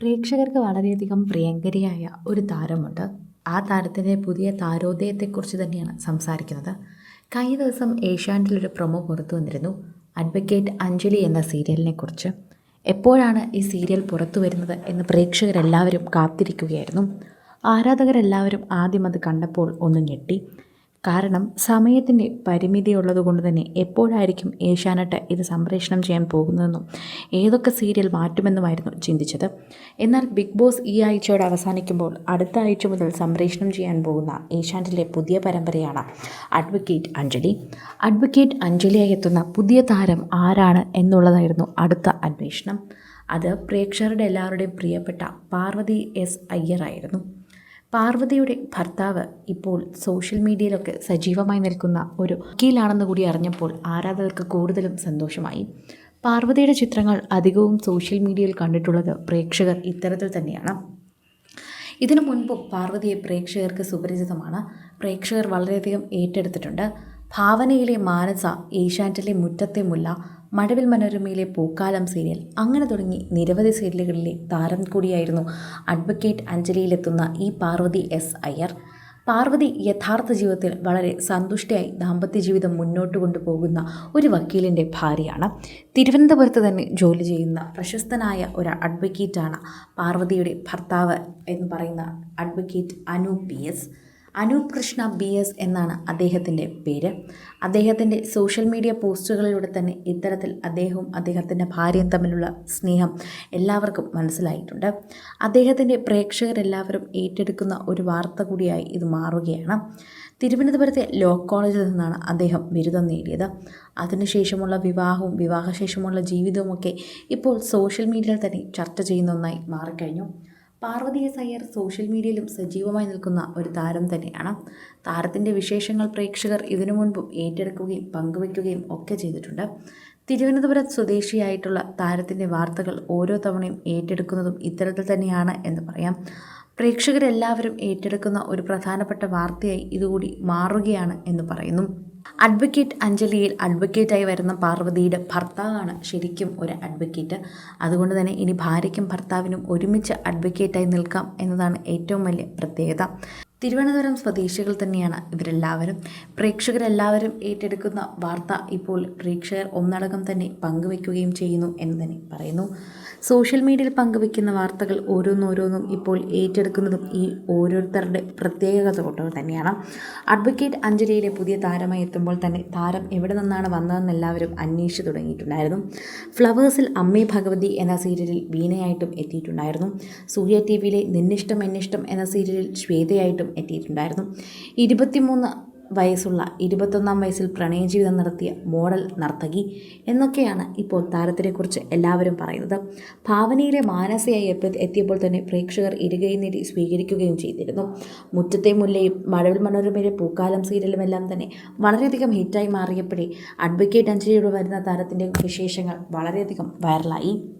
പ്രേക്ഷകർക്ക് വളരെയധികം പ്രിയങ്കരിയായ ഒരു താരമുണ്ട്. ആ താരത്തിന്റെ പുതിയ താരോദയത്തെക്കുറിച്ച് തന്നെയാണ് സംസാരിക്കുന്നത്. കഴിഞ്ഞ ദിവസം ഏഷ്യാനെറ്റിലൊരു പ്രൊമോ പുറത്തു വന്നിരുന്നു. അഡ്വക്കേറ്റ് അഞ്ജലി എന്ന സീരിയലിനെ കുറിച്ച് എപ്പോഴാണ് ഈ സീരിയൽ പുറത്തു വരുന്നത് എന്ന് പ്രേക്ഷകരെല്ലാവരും കാത്തിരിക്കുകയായിരുന്നു. ആരാധകരെല്ലാവരും ആദ്യം അത് കണ്ടപ്പോൾ ഒന്ന് ഞെട്ടി. കാരണം സമയത്തിന്റെ പരിമിതി ഉള്ളതുകൊണ്ട് തന്നെ എപ്പോഴായിരിക്കും ഏഷ്യാനെട്ട് ഇത് സംപ്രേഷണം ചെയ്യാൻ പോകുന്നതെന്നും ഏതൊക്കെ സീരിയൽ മാറ്റുമെന്നുമായിരുന്നു ചിന്തിച്ചത്. എന്നാൽ ബിഗ് ബോസ് ഈ ആഴ്ചയോടെ അവസാനിക്കുമ്പോൾ അടുത്ത ആഴ്ച മുതൽ സംപ്രേഷണം ചെയ്യാൻ പോകുന്ന ഏഷ്യാനെറ്റിലെ പുതിയ പരമ്പരയാണ് അഡ്വക്കേറ്റ് അഞ്ജലി. അഡ്വക്കേറ്റ് അഞ്ജലിയായി എത്തുന്ന പുതിയ താരം ആരാണ് എന്നുള്ളതായിരുന്നു അടുത്ത അന്വേഷണം. അത് പ്രേക്ഷകരുടെ എല്ലാവരുടെയും പ്രിയപ്പെട്ട പാർവതി എസ് അയ്യറായിരുന്നു. പാർവതിയുടെ ഭർത്താവ് ഇപ്പോൾ സോഷ്യൽ മീഡിയയിലൊക്കെ സജീവമായി നിൽക്കുന്ന ഒരു വക്കീലാണെന്ന് കൂടി അറിഞ്ഞപ്പോൾ ആരാധകർക്ക് കൂടുതലും സന്തോഷമായി. പാർവതിയുടെ ചിത്രങ്ങൾ അധികവും സോഷ്യൽ മീഡിയയിൽ കണ്ടിട്ടുള്ളത് പ്രേക്ഷകർ ഇത്തരത്തിൽ തന്നെയാണ്. ഇതിനു മുൻപും പാർവതിയെ പ്രേക്ഷകർക്ക് സുപരിചിതമാണ്. പ്രേക്ഷകർ വളരെയധികം ഏറ്റെടുത്തിട്ടുണ്ട്. ഭാവനയിലെ മാനസ ഏഷ്യാനെറ്റിലെ മുറ്റത്തെ മുല്ല മഴവിൽ മനോരമയിലെ പൂക്കാലം സീരിയൽ അങ്ങനെ തുടങ്ങി നിരവധി സീരിയലുകളിലെ താരം കൂടിയായിരുന്നു അഡ്വക്കേറ്റ് അഞ്ജലിയിലെത്തുന്ന ഈ പാർവതി എസ് അയ്യർ. പാർവതി യഥാർത്ഥ ജീവിതത്തിൽ വളരെ സന്തുഷ്ടയായി ദാമ്പത്യ ജീവിതം മുന്നോട്ട് കൊണ്ടുപോകുന്ന ഒരു വക്കീലിന്റെ ഭാര്യയാണ്. തിരുവനന്തപുരത്ത് തന്നെ ജോലി ചെയ്യുന്ന പ്രശസ്തനായ ഒരു അഡ്വക്കേറ്റാണ് പാർവതിയുടെ ഭർത്താവ് എന്ന് പറയുന്ന advocate Anu P S. Anoop Krishna B S എന്നാണ് അദ്ദേഹത്തിന്റെ പേര്. അദ്ദേഹത്തിന്റെ സോഷ്യൽ മീഡിയ പോസ്റ്റുകളിലൂടെ തന്നെ ഇത്തരത്തിൽ അദ്ദേഹവും അദ്ദേഹത്തിന്റെ ഭാര്യയും തമ്മിലുള്ള സ്നേഹം എല്ലാവർക്കും മനസ്സിലായിട്ടുണ്ട്. അദ്ദേഹത്തിന്റെ പ്രേക്ഷകരെല്ലാവരും ഏറ്റെടുക്കുന്ന ഒരു വാർത്ത കൂടിയായി ഇത് മാറുകയാണ്. തിരുവനന്തപുരത്തെ ലോ കോളേജിൽ നിന്നാണ് അദ്ദേഹം ബിരുദം നേടിയത്. അതിനുശേഷമുള്ള വിവാഹവും വിവാഹശേഷമുള്ള ജീവിതവുമൊക്കെ ഇപ്പോൾ സോഷ്യൽ മീഡിയയിൽ തന്നെ ചർച്ച ചെയ്യുന്ന ഒന്നായി മാറിക്കഴിഞ്ഞു. പാർവതി എസ് അയ്യർ സോഷ്യൽ മീഡിയയിലും സജീവമായി നിൽക്കുന്ന ഒരു താരം തന്നെയാണ്. താരത്തിന്റെ വിശേഷങ്ങൾ പ്രേക്ഷകർ ഇതിനു മുൻപും ഏറ്റെടുക്കുകയും പങ്കുവയ്ക്കുകയും ഒക്കെ ചെയ്തിട്ടുണ്ട്. തിരുവനന്തപുരം സ്വദേശിയായിട്ടുള്ള താരത്തിന്റെ വാർത്തകൾ ഓരോ തവണയും ഏറ്റെടുക്കുന്നതും ഇത്തരത്തിൽ തന്നെയാണ് എന്ന് പറയാം. പ്രേക്ഷകരെല്ലാവരും ഏറ്റെടുക്കുന്ന ഒരു പ്രധാനപ്പെട്ട വാർത്തയായി ഇതുകൂടി മാറുകയാണ് എന്ന് പറയുന്നു. അഡ്വക്കേറ്റ് അഞ്ജലിയിൽ അഡ്വക്കേറ്റായി വരുന്ന പാർവതിയുടെ ഭർത്താവാണ് ശരിക്കും ഒരു അഡ്വക്കേറ്റ്. അതുകൊണ്ട് തന്നെ ഇനി ഭാര്യയ്ക്കും ഭർത്താവിനും ഒരുമിച്ച് അഡ്വക്കേറ്റായി നിൽക്കാം എന്നതാണ് ഏറ്റവും വലിയ പ്രത്യേകത. തിരുവനന്തപുരം സ്വദേശികൾ തന്നെയാണ് ഇവരെല്ലാവരും. പ്രേക്ഷകരെല്ലാവരും ഏറ്റെടുക്കുന്ന വാർത്ത ഇപ്പോൾ പ്രേക്ഷകർ ഒന്നടങ്കം തന്നെ പങ്കുവെക്കുകയും ചെയ്യുന്നു എന്ന് തന്നെ പറയുന്നു. സോഷ്യൽ മീഡിയയിൽ പങ്കുവെക്കുന്ന വാർത്തകൾ ഓരോന്നോരോന്നും ഇപ്പോൾ ഏറ്റെടുക്കുന്നതും ഈ ഓരോരുത്തരുടെ പ്രത്യേകത കൊണ്ട് തന്നെയാണ്. അഡ്വക്കേറ്റ് അഞ്ജലിയിലെ പുതിയ താരമായി എത്തുമ്പോൾ തന്നെ താരം എവിടെ നിന്നാണ് വന്നതെന്ന് എല്ലാവരും അന്വേഷിച്ചു തുടങ്ങിയിട്ടുണ്ടായിരുന്നു. ഫ്ലവേഴ്സിൽ അമ്മേ ഭഗവതി എന്ന സീരിയലിൽ വീണയായിട്ടും എത്തിയിട്ടുണ്ടായിരുന്നു. സൂര്യ ടി വിയിലെ നിന്നിഷ്ടം എന്നിഷ്ടം എന്ന സീരിയലിൽ ശ്വേതയായിട്ടും എത്തിയിട്ടുണ്ടായിരുന്നു. ഇരുപത്തിമൂന്ന് വയസ്സുള്ള ഇരുപത്തൊന്നാം വയസ്സിൽ പ്രണയജീവിതം നടത്തിയ മോഡൽ നർത്തകി എന്നൊക്കെയാണ് ഇപ്പോൾ താരത്തിനെക്കുറിച്ച് എല്ലാവരും പറയുന്നത്. ഭാവനയിലെ മാനസയായി എത്തിയപ്പോൾ തന്നെ പ്രേക്ഷകർ ഇരുകൈ നീട്ടി സ്വീകരിക്കുകയും ചെയ്തിരുന്നു. മുറ്റത്തെ മുല്ലയും മഴവിൽ മനോരമയിലെ പൂക്കാലം സീരിയലും എല്ലാം തന്നെ വളരെയധികം ഹിറ്റായി മാറിയപ്പോഴേ അഡ്വക്കേറ്റ് അഞ്ജലിയോട് വരുന്ന താരത്തിന്റെ വിശേഷങ്ങൾ വളരെയധികം വൈറലായി.